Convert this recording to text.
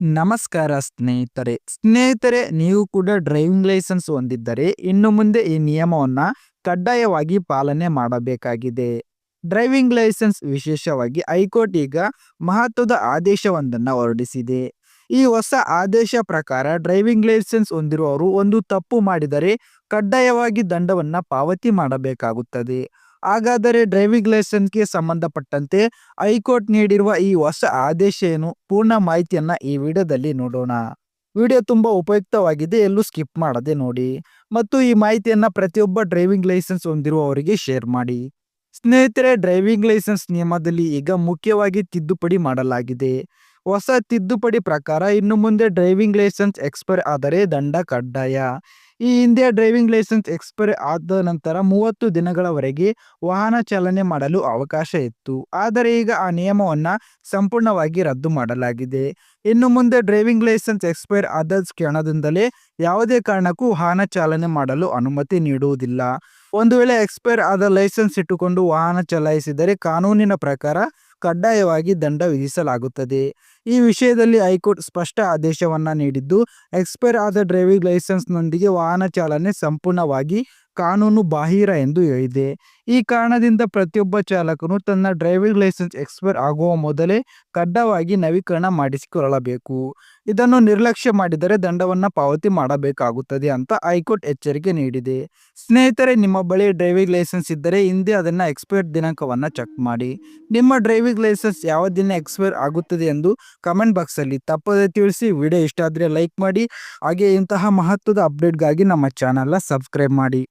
ನಮಸ್ಕಾರ ಸ್ನೇಹಿತರೆ. ಸ್ನೇಹಿತರೆ, ನೀವು ಕೂಡ ಡ್ರೈವಿಂಗ್ ಲೈಸೆನ್ಸ್ ಹೊಂದಿದ್ದರೆ ಇನ್ನು ಮುಂದೆ ಈ ನಿಯಮವನ್ನ ಕಡ್ಡಾಯವಾಗಿ ಪಾಲನೆ ಮಾಡಬೇಕಾಗಿದೆ. ಡ್ರೈವಿಂಗ್ ಲೈಸೆನ್ಸ್ ವಿಶೇಷವಾಗಿ ಹೈಕೋರ್ಟ್ ಈಗ ಮಹತ್ವದ ಆದೇಶವೊಂದನ್ನು ಹೊರಡಿಸಿದೆ. ಈ ಹೊಸ ಆದೇಶ ಪ್ರಕಾರ ಡ್ರೈವಿಂಗ್ ಲೈಸೆನ್ಸ್ ಹೊಂದಿರುವವರು ಒಂದು ತಪ್ಪು ಮಾಡಿದರೆ ಕಡ್ಡಾಯವಾಗಿ ದಂಡವನ್ನು ಪಾವತಿ ಮಾಡಬೇಕಾಗುತ್ತದೆ. ಹಾಗಾದರೆ ಡ್ರೈವಿಂಗ್ ಲೈಸೆನ್ಸ್ಗೆ ಸಂಬಂಧಪಟ್ಟಂತೆ ಹೈಕೋರ್ಟ್ ನೀಡಿರುವ ಈ ಹೊಸ ಆದೇಶ ಏನು? ಪೂರ್ಣ ಮಾಹಿತಿಯನ್ನ ಈ ವಿಡಿಯೋದಲ್ಲಿ ನೋಡೋಣ. ವಿಡಿಯೋ ತುಂಬಾ ಉಪಯುಕ್ತವಾಗಿದೆ, ಎಲ್ಲೂ ಸ್ಕಿಪ್ ಮಾಡದೆ ನೋಡಿ. ಮತ್ತು ಈ ಮಾಹಿತಿಯನ್ನ ಪ್ರತಿಯೊಬ್ಬ ಡ್ರೈವಿಂಗ್ ಲೈಸೆನ್ಸ್ ಹೊಂದಿರುವವರಿಗೆ ಶೇರ್ ಮಾಡಿ. ಸ್ನೇಹಿತರೆ, ಡ್ರೈವಿಂಗ್ ಲೈಸೆನ್ಸ್ ನಿಯಮದಲ್ಲಿ ಈಗ ಮುಖ್ಯವಾಗಿ ತಿದ್ದುಪಡಿ ಮಾಡಲಾಗಿದೆ. ಹೊಸ ತಿದ್ದುಪಡಿ ಪ್ರಕಾರ ಇನ್ನು ಮುಂದೆ ಡ್ರೈವಿಂಗ್ ಲೈಸೆನ್ಸ್ ಎಕ್ಸ್ಪೈರ್ ಆದರೆ ದಂಡ ಕಡ್ಡಾಯ. ಈ ಹಿಂದೆ ಡ್ರೈವಿಂಗ್ ಲೈಸೆನ್ಸ್ ಎಕ್ಸ್ಪೈರ್ ಆದ ನಂತರ ಮೂವತ್ತು ದಿನಗಳವರೆಗೆ ವಾಹನ ಚಾಲನೆ ಮಾಡಲು ಅವಕಾಶ ಇತ್ತು. ಆದರೆ ಈಗ ಆ ನಿಯಮವನ್ನು ಸಂಪೂರ್ಣವಾಗಿ ರದ್ದು ಮಾಡಲಾಗಿದೆ. ಇನ್ನು ಮುಂದೆ ಡ್ರೈವಿಂಗ್ ಲೈಸೆನ್ಸ್ ಎಕ್ಸ್ಪೈರ್ ಆದ ಕ್ಷಣದಿಂದಲೇ ಯಾವುದೇ ಕಾರಣಕ್ಕೂ ವಾಹನ ಚಾಲನೆ ಮಾಡಲು ಅನುಮತಿ ನೀಡುವುದಿಲ್ಲ. ಒಂದು ವೇಳೆ ಎಕ್ಸ್ಪೈರ್ ಆದ ಲೈಸೆನ್ಸ್ ಇಟ್ಟುಕೊಂಡು ವಾಹನ ಚಲಾಯಿಸಿದರೆ ಕಾನೂನಿನ ಪ್ರಕಾರ ಕಡ್ಡಾಯವಾಗಿ ದಂಡ ವಿಧಿಸಲಾಗುತ್ತದೆ. ಈ ವಿಷಯದಲ್ಲಿ ಹೈಕೋರ್ಟ್ ಸ್ಪಷ್ಟ ಆದೇಶವನ್ನು ನೀಡಿದ್ದು, ಎಕ್ಸ್ಪೈರ್ ಆದ ಡ್ರೈವಿಂಗ್ ಲೈಸೆನ್ಸ್ನೊಂದಿಗೆ ವಾಹನ ಚಾಲನೆ ಸಂಪೂರ್ಣವಾಗಿ ಕಾನೂನು ಬಾಹಿರ ಎಂದು ಹೇಳಿದೆ. ಈ ಕಾರಣದಿಂದ ಪ್ರತಿಯೊಬ್ಬ ಚಾಲಕನು ತನ್ನ ಡ್ರೈವಿಂಗ್ ಲೈಸೆನ್ಸ್ ಎಕ್ಸ್ಪೈರ್ ಆಗುವ ಮೊದಲೇ ಕಡ್ಡಾಯವಾಗಿ ನವೀಕರಣ ಮಾಡಿಸಿಕೊಳ್ಳಬೇಕು. ಇದನ್ನು ನಿರ್ಲಕ್ಷ್ಯ ಮಾಡಿದರೆ ದಂಡವನ್ನು ಪಾವತಿ ಮಾಡಬೇಕಾಗುತ್ತದೆ ಅಂತ ಹೈಕೋರ್ಟ್ ಎಚ್ಚರಿಕೆ ನೀಡಿದೆ. ಸ್ನೇಹಿತರೆ, ನಿಮ್ಮ ಬಳಿ ಡ್ರೈವಿಂಗ್ ಲೈಸೆನ್ಸ್ ಇದ್ದರೆ ಹಿಂದೆ ಅದನ್ನು ಎಕ್ಸ್ಪೈರ್ ದಿನಾಂಕವನ್ನು ಚೆಕ್ ಮಾಡಿ. ನಿಮ್ಮ ಡ್ರೈವಿಂಗ್ ಲೈಸೆನ್ಸ್ ಯಾವ ದಿನ ಎಕ್ಸ್ಪೈರ್ ಆಗುತ್ತದೆ ಎಂದು ಕಮೆಂಟ್ ಬಾಕ್ಸಲ್ಲಿ ತಪ್ಪದೆ ತಿಳಿಸಿ. ವಿಡಿಯೋ ಇಷ್ಟ ಆದರೆ ಲೈಕ್ ಮಾಡಿ. ಹಾಗೆ ಇಂತಹ ಮಹತ್ವದ ಅಪ್ಡೇಟ್ಗಾಗಿ ನಮ್ಮ ಚಾನಲ್ನ ಸಬ್ಸ್ಕ್ರೈಬ್ ಮಾಡಿ.